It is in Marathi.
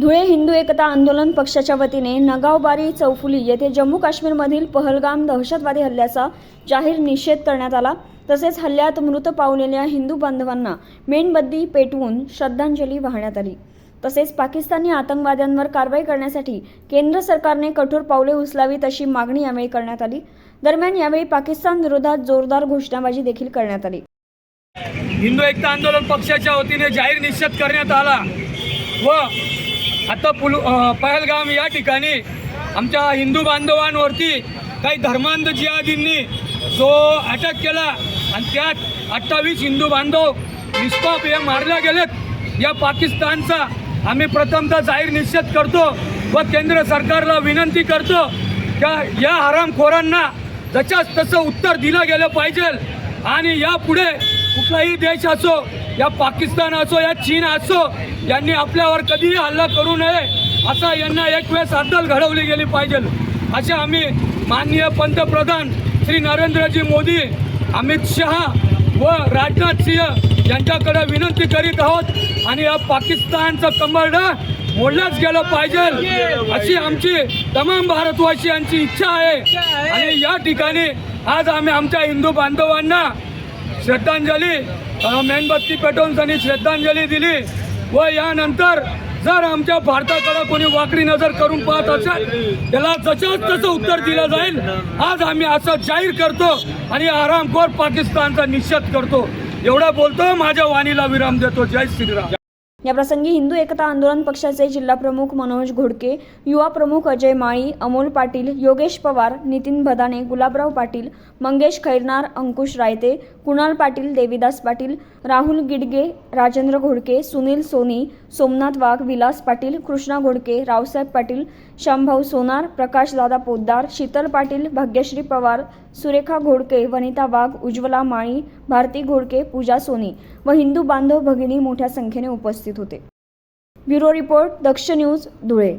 धुळे हिंदू एकता आंदोलन पक्षाच्या वतीने नगावबारी चौफुली येथे जम्मू काश्मीरमधील पहलगाम दहशतवादी हल्ल्याचा जाहीर निषेध करण्यात आला. तसेच हल्ल्यात मृत पावलेल्या हिंदू बांधवांना मेणबत्ती पेटवून श्रद्धांजली वाहण्यात आली. तसेच पाकिस्तानी आतंकवाद्यांवर कारवाई करण्यासाठी केंद्र सरकारने कठोर पावले उचलावीत अशी मागणी यावेळी करण्यात आली. दरम्यान यावेळी पाकिस्तान विरोधात जोरदार घोषणाबाजी देखील करण्यात आली. हिंदू एकता आंदोलन पक्षाच्या वतीने जाहीर निषेध करण्यात आला व आता पुल पहलगाम या ठिकाणी आमच्या हिंदू बांधवांवरती काही धर्मांध जिहादींनी जो अटॅक केला आणि त्यात अठ्ठावीस हिंदू बांधव निष्पाप हे मारल्या गेलेत. या पाकिस्तानचा आम्ही प्रथमतः जाहीर निषेध करतो व केंद्र सरकारला विनंती करतो का या हरामखोरांना जच्याच तसं उत्तर दिलं गेलं पाहिजे आणि यापुढे कुठलाही देश असो या पाकिस्तान असो या चीन असो यांनी आपल्यावर कधीही हल्ला करू नये असा यांना एक वेळेस अद्दल घडवली गेली पाहिजे. असे आम्ही माननीय पंतप्रधान श्री नरेंद्रजी मोदी अमित शहा व राजनाथ सिंह यांच्याकडे विनंती करीत आहोत. आणि या पाकिस्तानचं कंबरडं मोडलंच गेलं पाहिजे अशी आमची तमाम भारतवासियांची इच्छा आहे. आणि या ठिकाणी आज आम्ही आमच्या हिंदू बांधवांना श्रद्धांजली मेणबत्ती पेटवून त्यांनी श्रद्धांजली दिली. व यानंतर जर आमच्या भारताकडे कोणी वाकडी नजर करून पाहत असेल त्याला जशाच तसं उत्तर दिलं जाईल. आज आम्ही असं जाहीर करतो आणि आरामखोर पाकिस्तानचा निषेध करतो. एवढं बोलतो माझ्या वाणीला विराम देतो. जय श्रीराम. याप्रसंगी हिंदू एकता आंदोलन पक्षाचे जिल्हा प्रमुख मनोज घोडके युवा प्रमुख अजय माळी अमोल पाटील योगेश पवार नितीन भदाने गुलाबराव पाटील मंगेश खैरनार अंकुश रायते कुणाल पाटील देविदास पाटील राहुल गिडगे राजेंद्र घोडके सुनील सोनी सोमनाथ वाघ विलास पाटील कृष्णा घोडके रावसाहेब पाटील शंभव सोनार प्रकाशदादा पोद्दार शीतल पाटील भाग्यश्री पवार सुरेखा घोडके वनिता वाघ उज्ज्वला माळी भारती घोडके पूजा सोनी व हिंदू बांधव भगिनी मोठ्या संख्येने उपस्थित होते. Bureau report Daksh news Dhule.